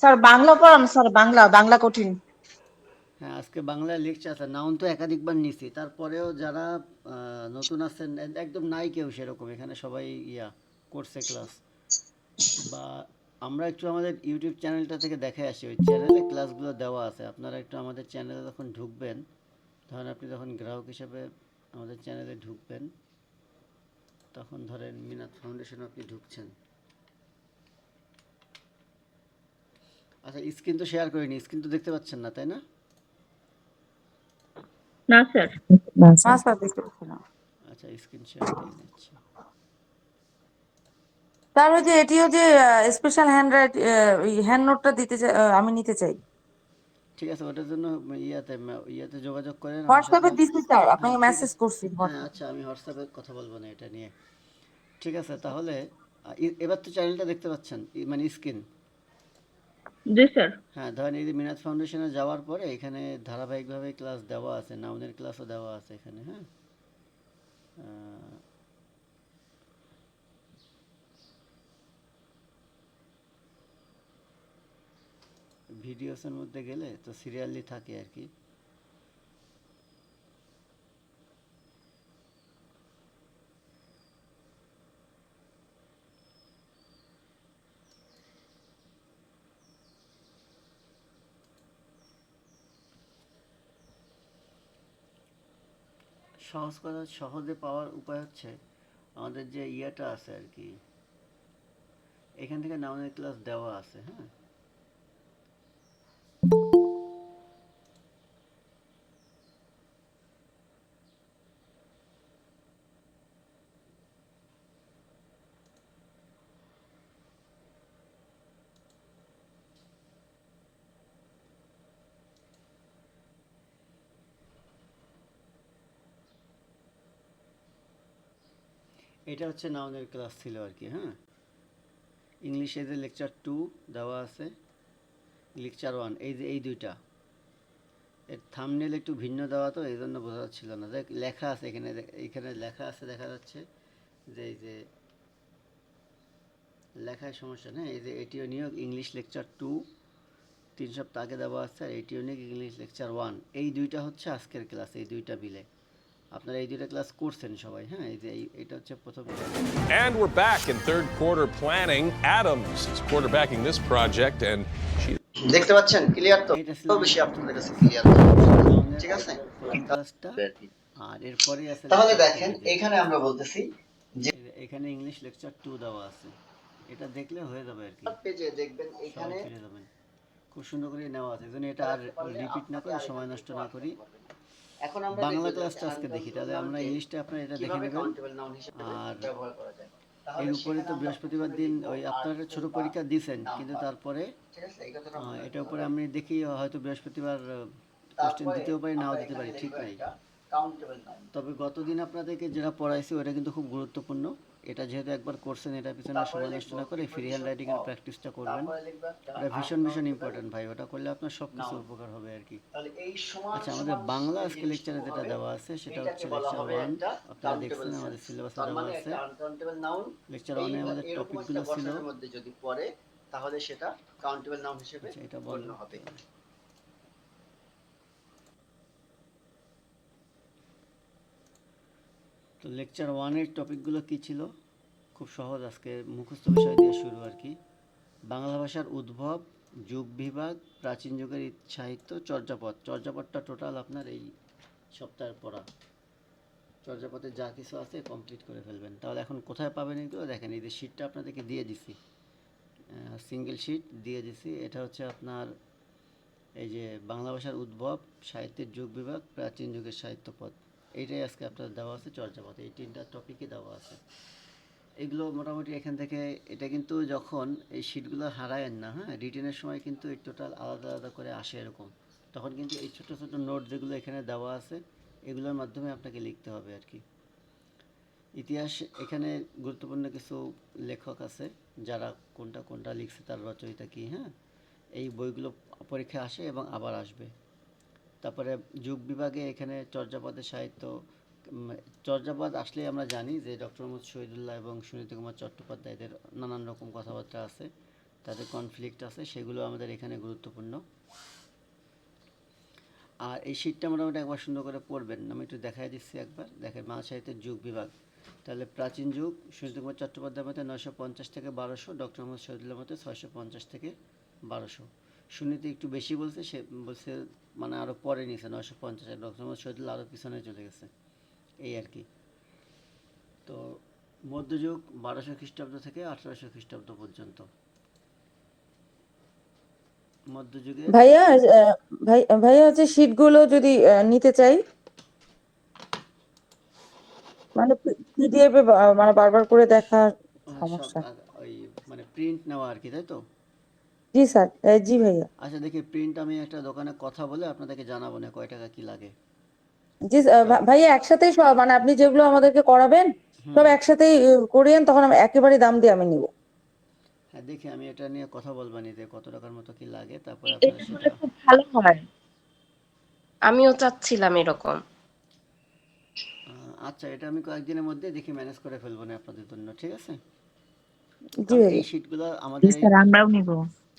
Sir, Bangla পড়ান, sir, Bangla Bangla কঠিন। হ্যাঁ আজকে বাংলায় লেকচার আছে, নাউন তো একাধিকবার নিছি। তারপরেও যারা নতুন আছেন একদম নাই কেউ সেরকম, এখানে সবাই ইয়া করছে ক্লাস বা আমরা একটু আমাদের ইউটিউব চ্যানেলটা থেকে দেখে আসি, ওই চ্যানেলে ক্লাসগুলো দেওয়া আছে। আপনারা একটু আমাদের চ্যানেলে যখন ঢুকবেন, ধরেন আপনি যখন গ্রাহক হিসেবে আমাদের চ্যানেলে ঢুকবেন, তখন ধরেন মিনাত ফাউন্ডেশন আপনি ঢুকছেন। আচ্ছা স্ক্রিন তো শেয়ার করিনি স্ক্রিন তো দেখতে পাচ্ছেন না তাই না? না স্যার। না স্যার। দেখতে পাচ্ছি না। আচ্ছা স্ক্রিন শেয়ার দিয়ে নিচ্ছি তার ওই যে এটিও যে স্পেশাল হ্যান্ড রাইট হ্যান্ড নোটটা দিতে আমি নিতে চাই। ঠিক আছে ওটার জন্য ইয়াতে ইয়াতে যোগাযোগ করেন হোয়াটসঅ্যাপে। দিচ্ছি স্যার আপনাকে হ্যাঁ, মেসেজ করছি হ্যাঁ আচ্ছা আমি হোয়াটসঅ্যাপে কথা বলব না এটা নিয়ে। ঠিক আছে তাহলে এবার তো চ্যানেলটা দেখতে পাচ্ছেন মানে স্ক্রিন। জি, স্যার। হ্যাঁ ধরেন এই মিনাজ ফাউন্ডেশনে যাওয়ার পরে এখানে ধারাবাহিকভাবে ক্লাস দেওয়া আছে, নাউনের ক্লাসও দেওয়া আছে এখানে হ্যাঁ? ভিডিওসের মধ্যে গেলে তো সিরিয়ালি থাকে আর কি। সহজ কথা সহজে পাওয়ার উপায় হচ্ছে আমাদের যে ইয়েটা আছে আর কি। এখান থেকে নাউনের ক্লাস দেওয়া আছে হ্যাঁ? এটা হচ্ছে নাউনের ক্লাস ছিল আর কি হ্যাঁ? ইংলিশে যে লেকচার টু দেওয়া আছে লেকচার ওয়ান এই যে, এই দুইটা। এর থামনেল একটু ভিন্ন দেওয়া তো এই জন্য বোঝা যাচ্ছিল না। দেখ, লেখা আছে এখানে এখানে লেখা আছে, দেখা যাচ্ছে যে, এই যে, লেখায় সমস্যা নেই। এই যে, এটিও নিয়োগ ইংলিশ লেকচার টু তিন সপ্তাহ আগে দেওয়া আছে, আর এটিও নিয়োগ ইংলিশ লেকচার ওয়ান এই দুইটা হচ্ছে আজকের ক্লাস এই দুইটা বিলে আপনারা এই দুইটা ক্লাস করছেন সবাই হ্যাঁ? এই যে এটা হচ্ছে প্রথম And we're back in third quarter planning. Adams is quarterbacking this project, and she দেখতে পাচ্ছেন? ক্লিয়ার তো? বেশি আপনাদের কাছে ক্লিয়ার ঠিক আছে? ক্লাসটা আর এরপরে আছে তাহলে দেখেন এখানে আমরা বলতেছি যে এখানে ইংলিশ লেকচার টু দেওয়া আছে। এটা দেখলে হয়ে যাবে আর কি। পেজে দেখবেন এখানে খুব সুন্দর করে নেওয়া আছে। এই জন্য এটা আর রিপিট না করে সময় নষ্ট না করি। এখন আমরা বাংলা ক্লাসটা আজকে দেখি তাহলে আমরা ইংলিশটা আপনার এটা দেখে নেবেন। আর এর উপরে তো বৃহস্পতিবার দিন ওই আপনার ছোট পরীক্ষা দিয়েছেন কিন্তু তারপরে এটার উপরে আমি দেখি হয়তো বৃহস্পতিবার কোশ্চেন দিতেও পারি নাও দিতে পারি ঠিক নাই। তবে গতদিন আপনাদেরকে যেটা পড়াইছি ওটা কিন্তু খুব গুরুত্বপূর্ণ। এটা যেহেতু একবার করছেন এটা পিছনে সময় নষ্ট না করে ফ্রি হ্যান্ড রাইটিং এর প্র্যাকটিসটা করবেন। এটা ভীষণ ভীষণ ইম্পর্টেন্ট ভাই। ওটা করলে আপনার সব কিছু উপকার হবে আর কি। তাহলে এই সমান আচ্ছা আমাদের বাংলা আজকে লেকচারে যেটা দেওয়া আছে সেটা হচ্ছে লেকচার ওয়ান আপনারা দেখছেন আমাদের। সিলেবাসে দেওয়া মানে আছে। লেকচার ওয়ানে আমাদের টপিকগুলো ছিল। মধ্যে যদি পড়ে তাহলে সেটা কাউন্টেবল নাউন হিসেবে আচ্ছা, গণ্য হবে। তো লেকচার ওয়ানের টপিকগুলো কি ছিল? খুব সহজ আজকে মুখস্থ বিষয় দিয়ে শুরু আর কি। বাংলা ভাষার উদ্ভব, যুগ বিভাগ, প্রাচীন যুগের সাহিত্য, চর্যাপদ। চর্যাপদটা টোটাল আপনার এই সপ্তাহের পড়া। চর্যাপদে যা কিছু আছে কমপ্লিট করে ফেলবেন। তাহলে এখন কোথায় পাবেন এগুলো দেখেন, এই যে শিটটা আপনাদেরকে দিয়ে দিছি। সিঙ্গেল শিট দিয়ে দিছি। এটা হচ্ছে আপনার এই যে বাংলা ভাষার উদ্ভব, সাহিত্যের যুগ বিভাগ, প্রাচীন যুগের সাহিত্যপদ। এইটাই আজকে আপনার দেওয়া আছে, চর্যাপদ। এই তিনটা টপিকই দেওয়া আছে। এগুলো মোটামুটি এখান থেকে, এটা কিন্তু যখন এই শিটগুলো হারায়েন না হ্যাঁ রিটেনের সময় কিন্তু এই টোটাল আলাদা আলাদা করে আসে এরকম। তখন কিন্তু এই ছোটো ছোটো নোট যেগুলো এখানে দেওয়া আছে, এগুলোর মাধ্যমে আপনাকে লিখতে হবে আর কি। ইতিহাস, এখানে গুরুত্বপূর্ণ কিছু লেখক আছে, যারা কোনটা কোনটা লিখছে, তার রচয়িতা কি হ্যাঁ? এই বইগুলো পরীক্ষায় আসে এবং আবার আসবে। তারপরে যুগ বিভাগে এখানে চর্যাপদের সাহিত্য চর্যাপদ আসলে আমরা জানি যে ডক্টর মোহাম্মদ শহীদুল্লাহ এবং সুনীতি কুমার চট্টোপাধ্যায়দের নানান রকম কথাবার্তা আছে, তাদের কনফ্লিক্ট আছে, সেগুলো আমাদের এখানে গুরুত্বপূর্ণ। আর এই শীটটা মোটামুটি একবার সুন্দর করে পড়বেন, আমি একটু দেখাই দিচ্ছি একবার। দেখেন বাংলা সাহিত্যের যুগ বিভাগ। তাহলে প্রাচীন যুগ সুনীল কুমার চট্টোপাধ্যায়ের মতে নয়শো পঞ্চাশ থেকে বারোশো, ডক্টর মোহাম্মদ শহীদুল্লাহ মতে ছয়শো পঞ্চাশ থেকে বারোশো। সুনীতি একটু বেশি বলছে সে বলছে মানে আরও পরে নিয়েছে নয়শো পঞ্চাশ ডক্টর মোহাম্মদ শহীদুল্লাহ আরও পিছনে চলে গেছে। এই আর কি। তো মধ্যযুগ বারোশো খ্রিস্টাব্দ থেকে আঠারোশো খ্রিস্টাব্দ পর্যন্ত। মধ্যযুগে ভাইয়া ভাই ভাইয়া হচ্ছে শীটগুলো যদি নিতে চাই। মানে পিডিএফ মানে বারবার করে দেখা সমস্যা। ওই মানে প্রিন্ট নেওয়া আর কি তাই তো? জি স্যার জি ভাইয়া। আচ্ছা দেখি প্রিন্ট আমি একটা দোকানে কথা বলে আপনাদেরকে জানাব না কয় টাকা কি লাগে। জি ভাইয়া একসাথেই সব মানে আপনি যেগুলো আমাদেরকে করাবেন সব একসাথেই করিয়েন তখন আমি একেবারে দাম দিয়ে আমি নিব। হ্যাঁ দেখি আমি এটা নিয়ে কথা বলব নিতে কত টাকার মতো কি লাগে তারপরে এটা আপনারা সেটা খুব ভালো হয়। আমিও চাচ্ছিলাম এরকম। আচ্ছা এটা আমি কয়েকদিনের মধ্যে দেখি ম্যানেজ করে ফেলব না আপনাদের জন্য ঠিক আছে? জি কারণ এই শীটগুলো আমাদের এই স্যার আমরাও নিব।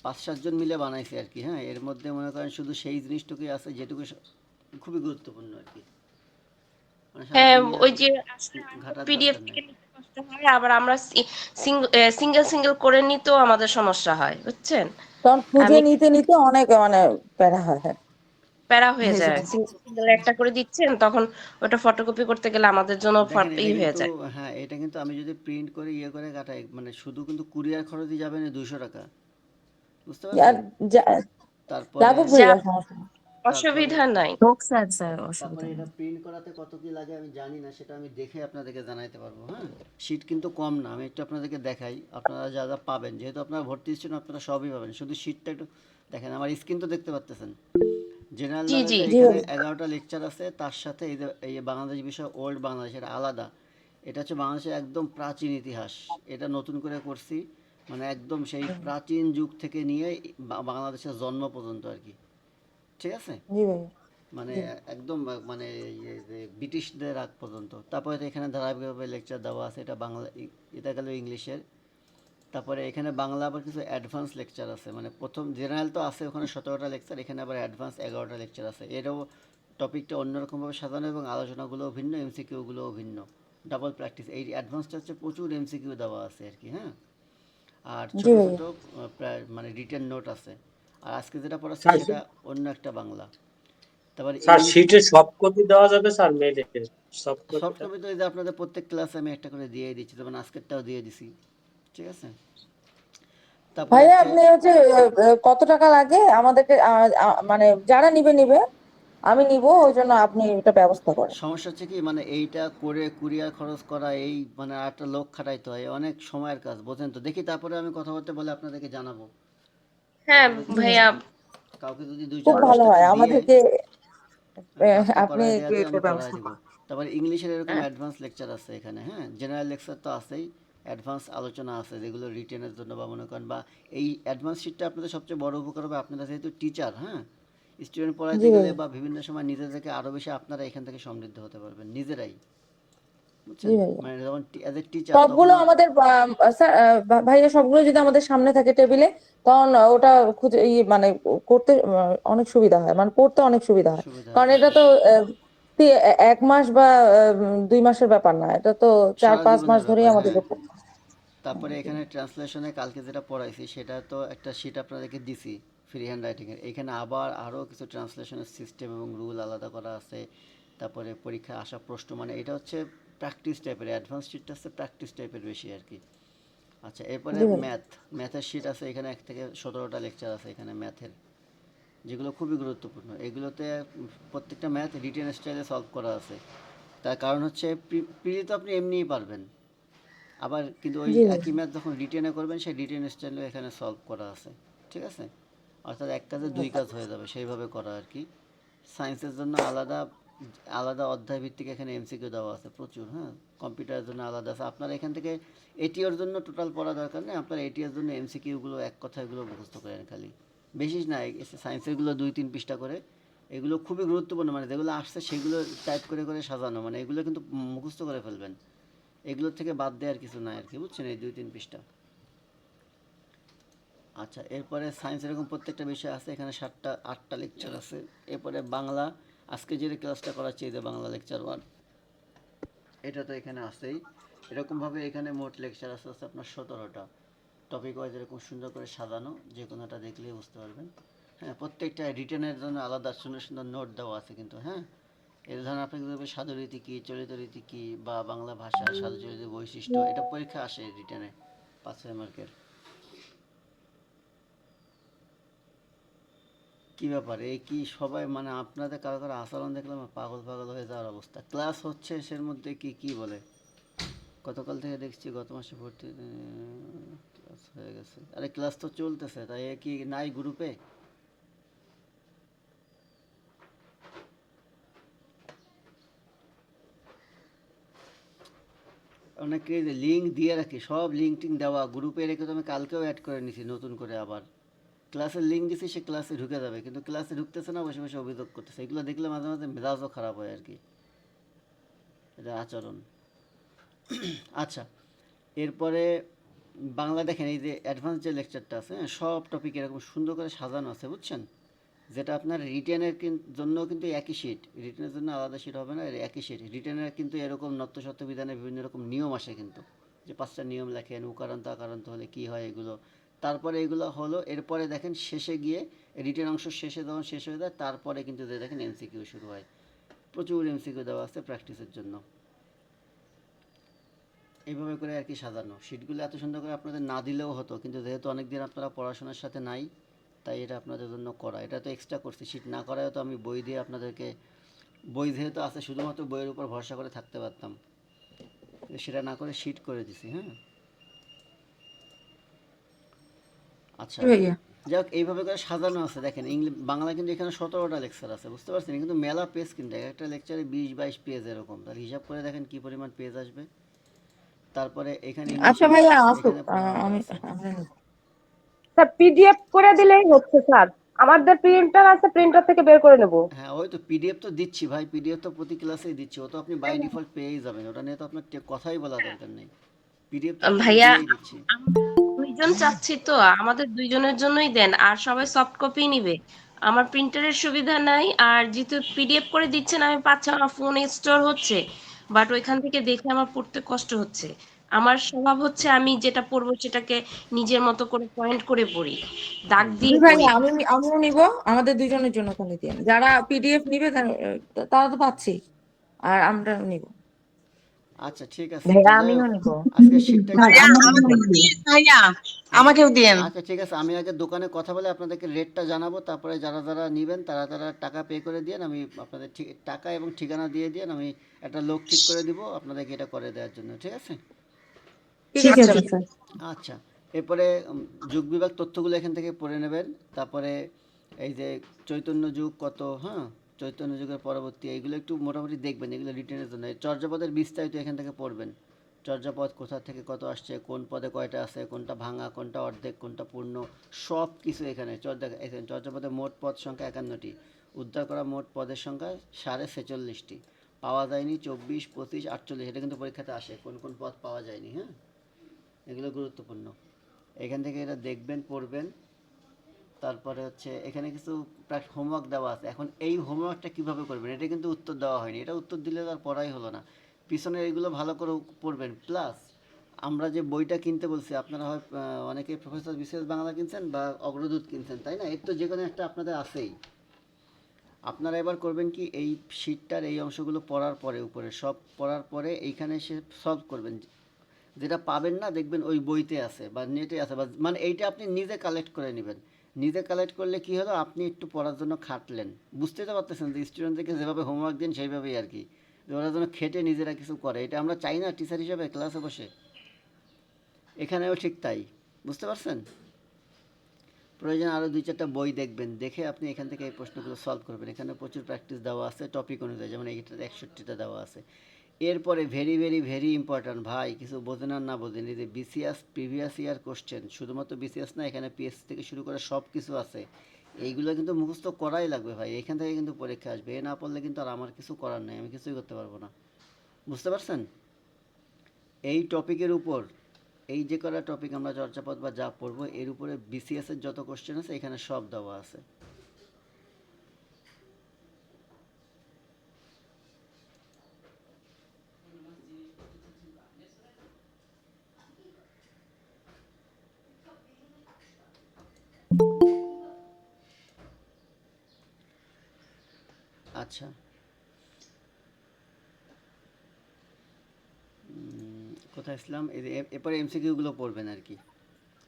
পাঁচ সাতজন মিলে বানাইছি আর কি হ্যাঁ? এর মধ্যে মনে করেন শুধু সেই জিনিসটুকুই আছে যেটুকু খুবই গুরুত্বপূর্ণ আর কি। মানে হ্যাঁ ওই যে পিডিএফ দরকার থেকে নেই। নিতে কষ্ট হয় আবার আমরা সিঙ্গেল সিঙ্গেল করে নিতেও আমাদের সমস্যা হয় বুঝছেন? তখন খুঁজে আমি- নিতে নিতে অনেক মানে প্যারা হয় হ্যাঁ। প্যারা হয়ে যায়। সিঙ্গেল একটা করে দিচ্ছেন তখন ওটা ফটোকপি করতে গেলে আমাদের জন্য ই হয়ে যায়। হ্যাঁ এটা কিন্তু আমি যদি প্রিন্ট করে ইয়ে করে কাটাই মানে শুধু কিন্তু কুরিয়ার খরচই যাবে না দুশো টাকা। বুঝতে পারছেন? যা- তারপরে লাগুক ভাইয়া সমস্যা নেই। অসুবিধা নাই। হোক স্যার স্যার তারপরে এটা প্রিন্ট করাতে কত কি লাগে আমি জানি না সেটা আমি দেখে আপনাদেরকে জানাইতে পারব হ্যাঁ? শীট কিন্তু কম না আমি একটু আপনাদেরকে দেখাই। আপনারা যা যা পাবেন যেহেতু আপনারা ভর্তি স্টুডেন্ট আপনারা সবই পাবেন। শুধু শীটটা একটু দেখেন আমার স্ক্রিন তো দেখতে জেনারেল এগারোটা লেকচার আছে তার সাথে এই বাংলাদেশ বিষয় ওল্ড বাংলাদেশ এটা আলাদা। এটা হচ্ছে বাংলাদেশের একদম প্রাচীন ইতিহাস। এটা নতুন করে করছি। মানে একদম সেই প্রাচীন যুগ থেকে নিয়ে বাংলাদেশের জন্ম পর্যন্ত আর কি। ঠিক আছে? মানে একদম মানে ইয়ে ব্রিটিশদের আগ পর্যন্ত। তারপরে তো এখানে ধারাবাহিকভাবে লেকচার দেওয়া আছে এটা বাংলা এটা গেল ইংলিশের। তারপরে এখানে বাংলা আবার কিছু অ্যাডভান্স লেকচার আছে। মানে প্রথম জেনারেল তো আছে ওখানে সতেরোটা লেকচার এখানে আবার অ্যাডভান্স এগারোটা লেকচার আছে। এরও টপিকটা অন্যরকমভাবে সাজানো এবং আলোচনাগুলোও ভিন্ন এমসিকিউগুলোও ভিন্ন। ডাবল প্র্যাকটিস এই অ্যাডভান্সটা হচ্ছে প্রচুর এমসিকিউ দেওয়া আছে আর কি হ্যাঁ? আর ছোট ছোট প্রায় মানে রিটেন নোট আছে। আর আজকে যেটা পড়াচ্ছি সেটা অন্য একটা বাংলা। তারপরে স্যার শিটে সব কপি দেওয়া যাবে স্যার মেলে সব কপি তো এই যে আপনাদের প্রত্যেক ক্লাসে আমি একটা করে দিয়ে দিচ্ছি যেমন আজকেরটাও দিয়ে দিছি। ঠিক আছে? ভাইয়া আপনি হচ্ছে কত টাকা লাগে? আমাদেরকে মানে যারা নিবে নিবে। আমি নিব ওই জন্য আপনি এটা ব্যবস্থা করেন। সমস্যা হচ্ছে কি মানে এইটা করে কুরিয়ার খরচ করা এই মানে একটা লোক খাটাইতে হয় অনেক সময়ের কাজ বোঝেন তো। দেখি তারপরে আমি কথা বলতে বলে আপনাদেরকে জানাব। হ্যাঁ ভাইয়া। কাউকে যদি দুই খুব চার ভালো হয় আমাদেরকে আপনি ব্যবস্থা তারপরে ইংলিশের এরকম অ্যাডভান্স লেকচার আছে এখানে হ্যাঁ? জেনারেল লেকচার তো আছেই অ্যাডভান্স আলোচনা আছে যেগুলো রিটেনের জন্য বা মনে করেন বা এই অ্যাডভান্স শিটটা আপনাদের সবচেয়ে বড় উপকার হবে আপনারা যেহেতু টিচার হ্যাঁ? স্টুডেন্ট পড়াইতে গেলে বা বিভিন্ন সময় নিজেদেরকে আরও বেশি আপনারা এখান থেকে সমৃদ্ধ হতে পারবেন নিজেরাই। মানে যখন অ্যাজ এ টিচার সবগুলো আমাদের ভাইয়া সবগুলো যদি আমাদের সামনে থাকে টেবিলে তখন ওটা খুঁজে মানে করতে অনেক সুবিধা হয়। মানে পড়তে অনেক সুবিধা হয়। কারণ এটা তো এক মাস বা দুই মাসের ব্যাপার না। এটা তো চার পাঁচ মাস ধরেই আমাদেরকে হ্যাঁ। তারপরে এখানে ট্রান্সলেশনে কালকে যেটা পড়াইছি সেটা তো একটা শিট আপনাদেরকে দিছি। ফ্রি হ্যান্ড রাইটিংয়ের এখানে আবার আরও কিছু ট্রান্সলেশনের সিস্টেম এবং রুল আলাদা করা আছে। তারপরে পরীক্ষায় আসা প্রশ্ন মানে এটা হচ্ছে প্র্যাকটিস টাইপের অ্যাডভান্স শিটটা হচ্ছে প্র্যাকটিস টাইপের বেশি আর কি আচ্ছা এরপরে ম্যাথ ম্যাথের শিট আছে এখানে এক থেকে সতেরোটা লেকচার আছে এখানে ম্যাথের যেগুলো খুবই গুরুত্বপূর্ণ। এগুলোতে প্রত্যেকটা ম্যাথ রিটেন স্টাইলে সলভ করা আছে। তার কারণ হচ্ছে প্রি তো আপনি এমনিই পারবেন। আবার কিন্তু ওই একই ম্যাথ যখন রিটেনে করবেন সেই রিটেন স্টাইলও এখানে সলভ করা আছে। ঠিক আছে? অর্থাৎ এক কাজে দুই কাজ হয়ে যাবে সেইভাবে করা আর কি। সায়েন্সের জন্য আলাদা আলাদা অধ্যায় ভিত্তিক এখানে এমসিকিউ দেওয়া আছে প্রচুর হ্যাঁ? কম্পিউটারের জন্য আলাদা আছে। আপনার এখান থেকে এটিওর জন্য টোটাল পড়া দরকার নেই। আপনার এটিওর জন্য এমসিকিউগুলো এক কথা এগুলো মুখস্থ করেন খালি। বেশি না সায়েন্সেরগুলো দুই তিন পৃষ্ঠা করে। এগুলো খুবই গুরুত্বপূর্ণ মানে যেগুলো আসছে সেগুলো টাইপ করে করে সাজানো মানে এগুলো কিন্তু মুখস্থ করে ফেলবেন। এগুলোর থেকে বাদ দেওয়ার কিছু নাই আর কি বুঝছেন? এই দুই তিন পৃষ্ঠা। আচ্ছা এরপরে সায়েন্স এরকম প্রত্যেকটা বিষয় আছে, এখানে সাতটা, আটটা লেকচার আছে। এরপরে বাংলা, আজকে যে ক্লাসটা করাচ্ছি, এই যে বাংলা লেকচার ওয়ান এটা তো এখানে আছেই। এরকমভাবে এখানে মোট লেকচার আছে আছে আপনার সতেরোটা। টপিক ওয়াইজ এরকম সুন্দর করে সাজানো, যে কোনোটা দেখলেই বুঝতে পারবেন। হ্যাঁ প্রত্যেকটা রিটার্নের জন্য আলাদা সুন্দর সুন্দর নোট দেওয়া আছে কিন্তু হ্যাঁ। এর ধরনের আপনাকে দেবে সাধুরীতি কী, চলিত রীতি কী, বা বাংলা ভাষা সাধু চলিত বৈশিষ্ট্য, এটা পরীক্ষা আসে রিটার্নে পাঁচ ছয় মার্কের কি ব্যাপার? এই কি সবাই মানে আপনাদের কারও কারও আচরণ দেখলাম পাগল পাগল হয়ে যাওয়ার অবস্থা। ক্লাস হচ্ছে সের মধ্যে কি কি বলে? গতকাল থেকে দেখছি গত মাসে ভর্তি ক্লাস হয়ে গেছে। আরে ক্লাস তো চলতেছে, তাই এ কি নাই গ্রুপে? অনেকে লিঙ্ক দিয়ে রাখি, সব লিঙ্ক টিঙ্ক দেওয়া, গ্রুপে রেখে তো আমি কালকেও অ্যাড করে নিছি, নতুন করে আবার। ক্লাসের লিঙ্ক দিছি সে ক্লাসে ঢুকে যাবে। কিন্তু ক্লাসে ঢুকতেছে না বসে বসে অভিযোগ করতেছে। এগুলো দেখলে মাঝে মাঝে মেজাজও খারাপ হয় আর কি। এটা আচরণ। আচ্ছা এরপরে বাংলা দেখেন এই যে অ্যাডভান্স যে লেকচারটা আছে হ্যাঁ, সব টপিক এরকম সুন্দর করে সাজানো আছে বুঝছেন? যেটা আপনার রিটেনের জন্য কিন্তু একই শিট রিটেনের জন্য আলাদা শিট হবে না একই শিট রিটেনের কিন্তু এরকম নত্য সত্য বিধানের বিভিন্ন রকম নিয়ম আসে কিন্তু। যে পাঁচটা নিয়ম লেখেন উকারান্ত আকারান্ত হলে কি হয় এগুলো তারপরে এগুলো হলো, এরপরে দেখেন শেষে গিয়ে রিটেন অংশ শেষে যখন শেষ হয়ে যায়, তারপরে কিন্তু দেখেন এমসিকিউ শুরু হয়। প্রচুর এমসিকিউ দেওয়া আছে প্র্যাকটিসের জন্য। এইভাবে করে আর কি সাজানো। শিটগুলো এত সুন্দর করে আপনাদের না দিলেও হতো, কিন্তু যেহেতু অনেক দিন আপনারা পড়াশোনার সাথে নাই, তাই এটা আপনাদের জন্য করা। এটা তো এক্সট্রা করছি। শিট না করায় তো আমি বই দিয়ে আপনাদেরকে, বই যেহেতু আছে, শুধুমাত্র বইয়ের উপর ভরসা করে থাকতে পারতাম। সেটা না করে শিট করে দিছি হ্যাঁ। আচ্ছা। ভাইয়া যাই হোক এইভাবে করে সাজানো আছে দেখেন ইংলিশ বাংলা কিন্তু এখানে সতেরোটা লেকচার আছে বুঝতে পারছেন? কিন্তু মেলা পেজ কিন্তু একটা লেকচারে বিশ বাইশ পেজ এরকম। তার হিসাব করে দেখেন কি পরিমাণ পেজ আসবে। তারপরে এখানে আচ্ছা ভাইয়া আসুক। আমি। স্যার পিডিএফ করে দিলেই হচ্ছে স্যার। আমাদের প্রিন্টার আছে প্রিন্টার থেকে বের করে নেব। হ্যাঁ ওই তো পিডিএফ তো দিচ্ছি ভাই। পিডিএফ তো প্রতি ক্লাসেই দিচ্ছি ও তো আপনি বাই ডিফল্ট পেয়েই যাবেন। ওটা নিয়ে তো আপনার কথাই বলা দরকার নেই। পিডিএফ ভাইয়া, দিচ্ছি। দুইজন চাচ্ছি তো আমাদের দুইজনের জন্যই দেন আর সবাই সফট কপি নিবে। আমার প্রিন্টারের সুবিধা নাই আর যেহেতু পিডিএফ করে দিচ্ছেন আমি পাচ্ছি আমার ফোনে স্টোর হচ্ছে বাট ওইখান থেকে দেখে আমার পড়তে কষ্ট হচ্ছে। আমার স্বভাব হচ্ছে আমি যেটা পড়ব সেটাকে নিজের মতো করে পয়েন্ট করে পড়ি। দাগ দিয়ে আমি আমিও নিব আমাদের দুইজনের জন্য তাহলে দিন। যারা পিডিএফ নিবে তারা তারা তো পাচ্ছি আর আমরা নিব। আচ্ছা ঠিক আছে আমিও নিব। আজকে আমাকেও দিন আচ্ছা ঠিক আছে আমি আগে দোকানে কথা বলে আপনাদেরকে রেটটা জানাব তারপরে যারা যারা নেবেন তারা তারা টাকা পে করে দিয়েন আমি আপনাদের ঠিক টাকা এবং ঠিকানা দিয়ে দিয়েন আমি একটা লোক ঠিক করে দিব আপনাদেরকে এটা করে দেওয়ার জন্য ঠিক আছে? ঠিক আছে। আচ্ছা এরপরে যুগ বিভাগ তথ্যগুলো এখান থেকে পড়ে নেবেন তারপরে এই যে চৈতন্য যুগ কত হ্যাঁ? চৈতন্য যুগের পরবর্তী এইগুলো একটু মোটামুটি দেখবেন, এগুলো রিটেনের জন্য। চর্যাপদের বিস্তারিত এখান থেকে পড়বেন। চর্যাপদ কোথা থেকে কত আসছে, কোন পদে কয়টা আছে, কোনটা ভাঙা, কোনটা অর্ধেক, কোনটা পূর্ণ, সব কিছু এখানে। চর্যা এখানে চর্যাপদের মোট পদ সংখ্যা একান্নটি। উদ্ধার করা মোট পদের সংখ্যা সাড়ে ছেচল্লিশটি। পাওয়া যায়নি চব্বিশ, পঁচিশ, আটচল্লিশ, এটা কিন্তু পরীক্ষাতে আসে, কোন কোন পদ পাওয়া যায়নি হ্যাঁ? এগুলো গুরুত্বপূর্ণ। এখান থেকে এটা দেখবেন, পড়বেন। তারপরে হচ্ছে এখানে কিছু হোমওয়ার্ক দেওয়া আছে। এখন এই হোমওয়ার্কটা কীভাবে করবেন? এটা কিন্তু উত্তর দেওয়া হয়নি। এটা উত্তর দিলে আর পড়াই হলো না। পিছনে এগুলো ভালো করে পড়বেন। প্লাস আমরা যে বইটা কিনতে বলছি, আপনারা হয় অনেকে প্রফেসর বিশেষ বাংলা কিনছেন বা অগ্রদূত কিনছেন, তাই না? এর তো যে কোনো একটা আপনাদের আছেই। আপনারা এবার করবেন কি, এই শীটটার এই অংশগুলো পড়ার পরে উপরে, সব পড়ার পরে এইখানে সে সলভ করবেন। যেটা পাবেন না, দেখবেন ওই বইতে আছে বা নেটে আছে বা মানে এইটা আপনি নিজে কালেক্ট করে নেবেন। নিজে কালেক্ট করলে কি হলো? আপনি একটু পড়ার জন্য খাটলেন। বুঝতে তো পারতেছেন যে স্টুডেন্টদেরকে যেভাবে হোমওয়ার্ক দিন সেইভাবেই আর কি। ওরা যেন খেটে নিজেরা কিছু করে। এটা আমরা চাই না টিচার হিসেবে ক্লাসে বসে। এখানেও ঠিক তাই। বুঝতে পারছেন? প্রয়োজন আরও দুই চারটা বই দেখবেন। দেখে আপনি এখান থেকে এই প্রশ্নগুলো সলভ করবেন। এখানে প্রচুর প্র্যাকটিস দেওয়া আছে। টপিক অনুযায়ী, যেমন এইটাতে একষট্টিটা দেওয়া আছে। এরপরে ভেরি ভেরি ভেরি ইম্পর্ট্যান্ট ভাই, কিছু বোঝেন আর না বোঝেন, এই যে বিসিএস প্রিভিয়াস ইয়ার কোশ্চেন শুধুমাত্র বিসিএস না, এখানে পিএস থেকে শুরু করে সব কিছু আছে। এইগুলো কিন্তু মুখস্থ করাই লাগবে ভাই, এখান থেকে কিন্তু পরীক্ষা আসবে, এ না পড়লে কিন্তু আর আমার কিছু করার নেই, আমি কিছুই করতে পারব না। বুঝতে পারছেন? এই টপিকের উপর, এই যে কটা টপিক আমরা চর্চাপদ বা যা পড়ব, এর উপরে বিসিএস এর যত কোশ্চেন আছে, এখানে সব দেওয়া আছে। আচ্ছা। কোথায় এ- এরপরে এমসিকিউগুলো পড়বেন আর কি।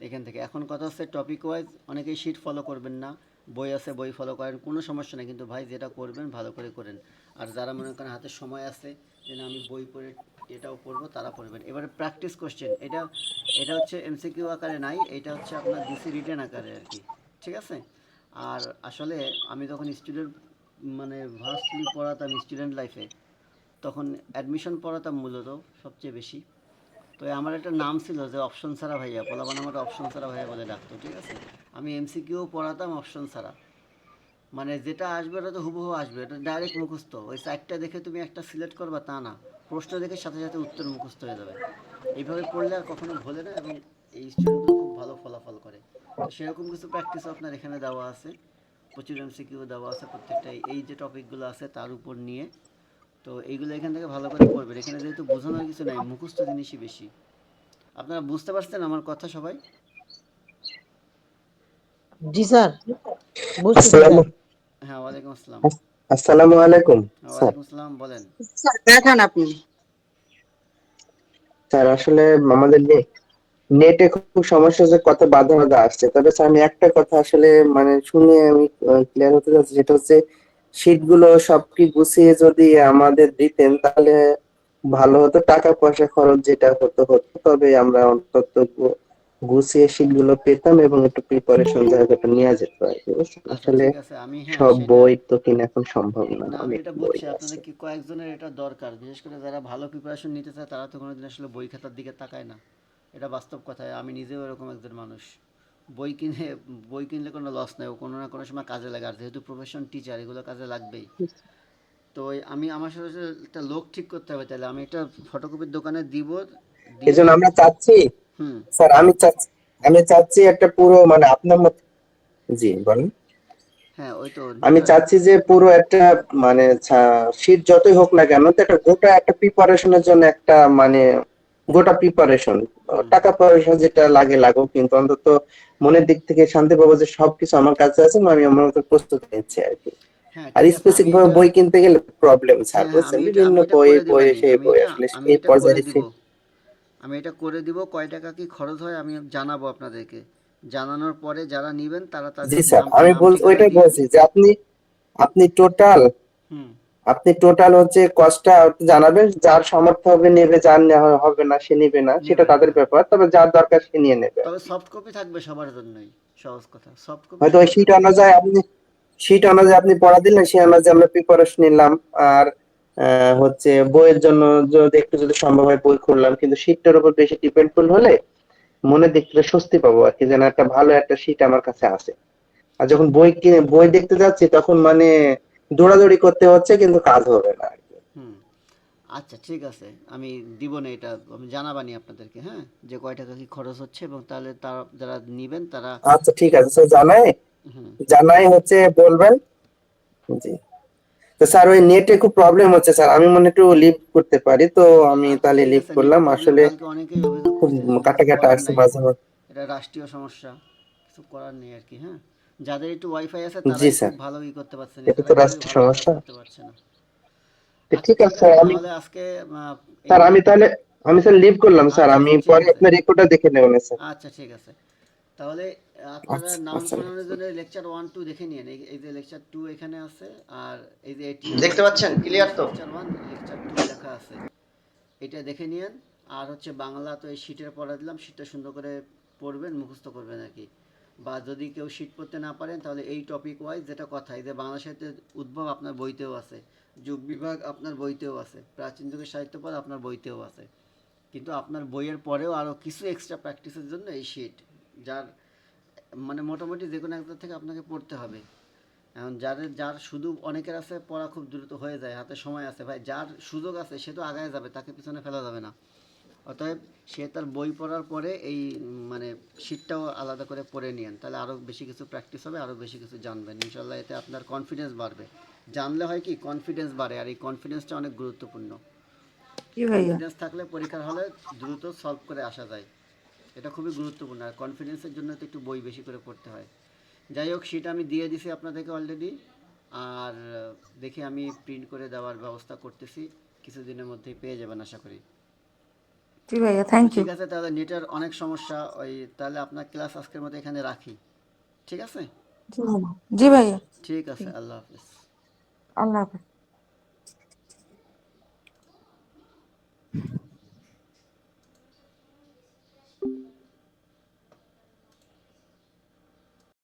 এখান থেকে। এখন কথা হচ্ছে টপিক ওয়াইজ অনেকেই শিট ফলো করবেন না। বই আছে, বই ফলো করেন, কোনো সমস্যা নেই। কিন্তু ভাই যেটা করবেন, ভালো করে করেন। আর যারা মনে করেন হাতে সময় আছে যে আমি বই পড়ে এটাও পড়ব, তারা পড়বেন। এবারে প্র্যাকটিস কোশ্চেন এটা এটা হচ্ছে এমসিকিউ আকারে নাই, এটা হচ্ছে আপনার ডিসি রিটার্ন আকারে আর কি। ঠিক আছে? আর আসলে আমি যখন স্টুডেন্ট মানে ভার্সলি পড়াতাম স্টুডেন্ট লাইফে তখন অ্যাডমিশন পড়াতাম মূলত সবচেয়ে বেশি। তো আমার একটা নাম ছিল যে অপশন ছাড়া ভাইয়া পোলাবান আমার অপশন ছাড়া ভাইয়া বলে ডাকতো, ঠিক আছে? আমি এমসিকিউ পড়াতাম অপশন ছাড়া। মানে যেটা আসবে ওটা তো হুবহু আসবে, এটা ডাইরেক্ট মুখস্থ। ওই চারটা দেখে তুমি একটা সিলেক্ট করবা তা না, প্রশ্ন দেখে সাথে সাথে উত্তর মুখস্থ হয়ে যাবে। এইভাবে পড়লে আর কখনো ভোলে না এবং এই স্টুডেন্টগুলো খুব ভালো ফলাফল করে। সেরকম কিছু প্র্যাকটিস আপনার এখানে দেওয়া আছে। প্রচুর এমসিকিউ দেওয়া আছে প্রত্যেকটা এই যে টপিকগুলো আছে তার উপর নিয়ে। তো এইগুলো এখান থেকে ভালো করে পড়বেন। এখানে যেহেতু বোঝানোর কিছু নাই মুখস্থ জিনিসই বেশি। আপনারা বুঝতে পারছেন আমার কথা সবাই? জি স্যার। হ্যাঁ ওয়ালাইকুম আসসালাম। আসসালামু আলাইকুম ওয়ালাইকুম আসসালাম বলেন। স্যার দেখান আপনি। স্যার আসলে আমাদের নেটে খুব সমস্যা হচ্ছে কত বাধা বাধা আসছে। তবে আমি একটা কথা আসলে মানে শুনে আমি ক্লিয়ার হতে চাচ্ছি সেটা হচ্ছে শীটগুলো সব কি গুছিয়ে যদি আমাদের দিতেন তাহলে ভালো হতো। টাকা পয়সা খরচ যেটা হতো হতো। তবে আমরা অন্তত গুছিয়ে শীটগুলো পেতাম এবং একটু প্রিপারেশন জায়গাটা নেওয়া যেত আর কি আসলে হ্যাঁ সব বই তো কিনা এখন সম্ভব না। আমি এটা আছে। আপনাদের কি কয়েকজনের এটা দরকার? বিশেষ করে যারা ভালো প্রিপারেশন নিতে চায় তারা তো কোনোদিন আসলে বই খাতার দিকে তাকায় না। এটা বাস্তব কথা আমি নিজেও এরকম একজন মানুষ। বই কিনে বই কিনলে কোনো লস নেই ও কোনো না কোনো সময় কাজে লাগে। আর যেহেতু প্রফেশন টিচার এগুলো কাজে লাগবেই। তো আমি আমার সাথে একটা লোক ঠিক করতে হবে তাহলে। আমি একটা ফটোকপির দোকানে দিব দিয়ে- এই জন্য আমরা চাচ্ছি হুম। স্যার আমি চাচ্ছি আমি চাচ্ছি একটা পুরো মানে আপনার মত জি বলেন। হ্যাঁ ওই তো আমি চাচ্ছি যে পুরো একটা মানে শীত যতই হোক না কেন তো একটা গোটা একটা প্রিপারেশনের জন্য একটা মানে গোটা প্রিপারেশন টাকা পয়সা যেটা লাগে লাগুক কিন্তু অন্তত মনের দিক থেকে শান্তি পাবো যে সবকিছু আমার কাছে আছে আমি আমার মতো প্রস্তুত নিচ্ছি আর কি। হ্যাঁ আর স্পেসিফিক ভাবে এটা- বই কিনতে গেলে প্রবলেম স্যার বুঝছেন? বিভিন্ন বই করে বই। সেই বই আসলে এই পর্যায়ে আমি এটা করে দিব কয় টাকা কি খরচ হয় আমি জানাব আপনাদেরকে। জানানোর পরে যারা নিবেন তারা তাদের জি স্যার আমি বল ওইটাই বলছি যে আপনি আপনি টোটাল হুম। আপনি টোটাল হচ্ছে কস্টটা জানাবেন যার সামর্থ্য হবে নেবে যার হবে না সে নেবে না সেটা তাদের ব্যাপার। তবে যার দরকার সে নিয়ে নেবে। তবে সফট কপি থাকবে সবার জন্যই সহজ কথা। সফট কপি হয়তো শীট অনুযায়ী আপনি শীট অনুযায়ী আপনি পড়া দিলেন সেই অনুযায়ী আমরা প্রিপারেশন নিলাম। আর হচ্ছে বইয়ের জন্য যদি একটু যদি সম্ভব হয় বই খুললাম কিন্তু শীটটার উপর বেশি ডিপেন্ডফুল হলে মনে দেখতে স্বস্তি পাবো আর কি যেন একটা ভালো একটা শীট আমার কাছে আছে। আর যখন বই কিনে বই দেখতে যাচ্ছি তখন মানে দৌড়াদৌড়ি করতে হচ্ছে কিন্তু কাজ হবে না আচ্ছা ঠিক আছে। আমি দিব না এটা আমি জানাবানি আপনাদেরকে হ্যাঁ? যে কয় টাকা কি খরচ হচ্ছে এবং তাহলে তারা যারা নিবেন তারা আচ্ছা ঠিক আছে। স্যার জানাই জানাই হচ্ছে বলবেন? জি। তো স্যার ওই নেটে খুব প্রবলেম হচ্ছে স্যার। আমি মনে একটু লিভ করতে পারি তো আমি আচ্ছা, তাহলে লিভ করলাম। আসলে খুব কাটা কাটা আসছে মাঝে মাঝে এটা রাষ্ট্রীয় সমস্যা কিছু করার নেই আর কি হ্যাঁ? যাদের একটু ওয়াইফাই আছে তারা খুব ভালো ই করতে পারছে না এটা তো কাজ সমস্যা। করতে পারছে না। তো আচ্ছা, ঠিক আছে স্যার আমি আজকে এই- স্যার আমি তাহলে আমি স্যার লিভ করলাম স্যার। আচ্ছা, আমি পরে আপনার রেকর্ডটা দেখে নেবেন স্যার। আচ্ছা ঠিক আছে। তাহলে আপনারা আচ্ছা, নাম। জন্য লেকচার ওয়ান টু দেখে নিন এই- যে লেকচার টু এখানে আছে আর এই যে এটি দেখতে পাচ্ছেন? Clear তো? লেকচার ওয়ান লেকচার টু লেখা আছে। এটা দেখে নিন আর হচ্ছে বাংলা তো এই শীটের পড়া দিলাম। শীটটা সুন্দর করে পড়বেন মুখস্থ করবেন আর কি। বা যদি কেউ শীট পড়তে না পারেন, তাহলে এই টপিক ওয়াইজ যেটা কথা, এই যে বাংলা সাহিত্যের উদ্ভব আপনার বইতেও আছে, যুগ বিভাগ আপনার বইতেও আছে, প্রাচীন যুগের সাহিত্যপদ আপনার বইতেও আছে। কিন্তু আপনার বইয়ের পরেও আরও কিছু এক্সট্রা প্র্যাকটিসের জন্য এই শীট যার মানে মোটামুটি যে কোনো একটা থেকে আপনাকে পড়তে হবে। এখন যাদের, যার শুধু অনেকের আছে, পড়া খুব দ্রুত হয়ে যায়, হাতে সময় আছে, ভাই, যার সুযোগ আছে, সে তো আগায় যাবে, তাকে পিছনে ফেলা যাবে না। অতএব সে তার বই পড়ার পরে এই মানে শীটটাও আলাদা করে পড়ে নিয়েন। তাহলে আরও বেশি কিছু প্র্যাকটিস হবে আরও বেশি কিছু জানবেন। ইনশাল্লাহ এতে আপনার কনফিডেন্স বাড়বে। জানলে হয় কি কনফিডেন্স বাড়ে আর এই কনফিডেন্সটা অনেক গুরুত্বপূর্ণ। কনফিডেন্স থাকলে পরীক্ষার হলে দ্রুত সলভ করে আসা যায়। এটা খুবই গুরুত্বপূর্ণ আর কনফিডেন্সের জন্য তো একটু বই বেশি করে পড়তে হয়। যাই হোক সেটা আমি দিয়ে দিছি আপনাদেরকে অলরেডি আর দেখি আমি প্রিন্ট করে দেওয়ার ব্যবস্থা করতেছি। কিছুদিনের মধ্যেই পেয়ে যাবেন আশা করি। জি ভাইয়া থ্যাংক ইউ ঠিক আছে তাহলে নেটের অনেক সমস্যা ওই তাহলে আপনার ক্লাস আজকের মতো এখানে রাখি। ঠিক আছে? জি ভাইয়া। ঠিক আছে আল্লাহ হাফিজ। আল্লাহ হাফেজ।